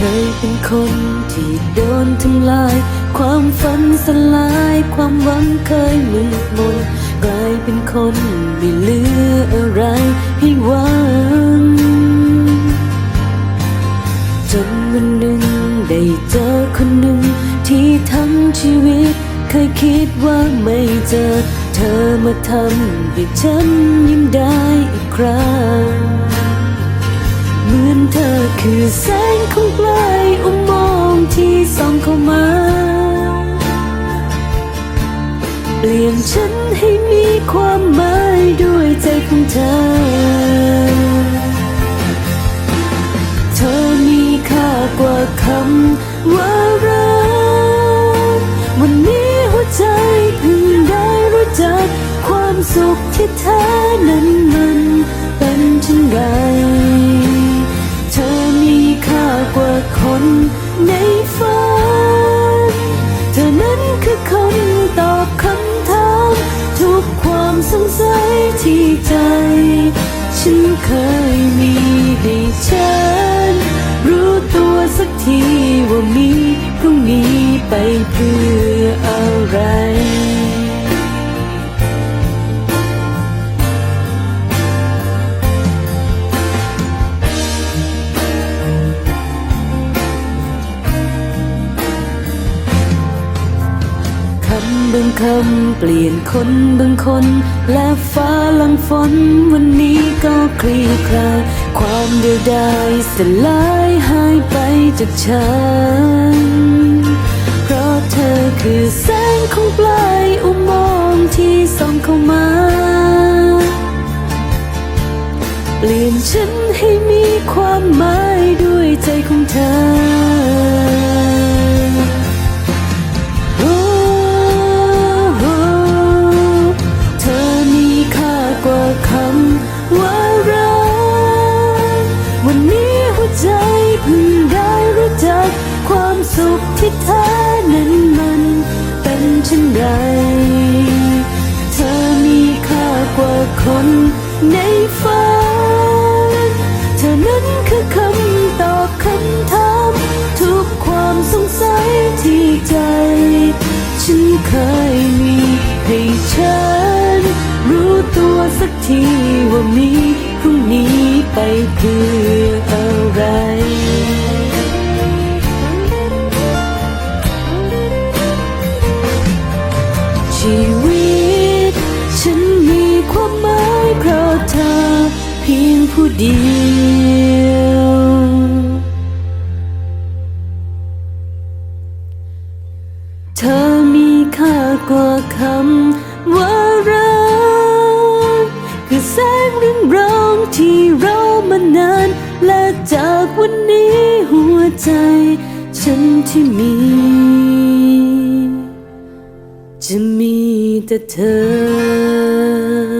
คยเป็นคนที่โดนทำลาย ความฝันสลาย ความหวังเคยมืดมนกลายเป็นคนไม่เหลืออะไรให้หวัง จนวันหนึ่งได้เจอคนหนึ่งที่ทั้งชีวิต เคยคิดว่าไม่เจอ เธอมาทำให้ฉันยิ้มได้อีกครั้ง คือแสงของปลายอุโมงค์ที่ส่องเข้ามา เปลี่ยนฉันให้มีความหมายด้วยใจของเธอ เธอมีค่ากว่าคำว่ารักวันนี้หัวใจเพิ่งได้รู้จักความสุขที่แท้นั้ เคยมีให้ฉัน รู้ตัวสักทีว่ามีพรุ่งนี้ไปเพื่ออะไรางคำเปลี่ยนคนบางคน และฟ้าหลังฝนวันนี้ก็คลี่คลายความเดียวดายสลายหายไปจากฉัน เพราะเธอคือแสงของปลายอุโมงค์ที่ส่องเข้ามา เปลี่ยนฉันให้มีความ สุขที่แท้นั้นมันเป็นเช่นไร เธอมีค่ากว่าคนในฝันเธอนั้นคือคำตอบคำถามทุกความสงสัยที่ใจ ฉันเคยมีให้ฉันรู้ตัวสักทีว่ามีพรุ่งนี้ไปเพื่อ ผู้เดียวเธอมีค่ากว่าคำว่ารักคือแสงรืองรองที่เรามานาน และจากวันนี้หัวใจ ฉันที่มี จะมีแต่เธอ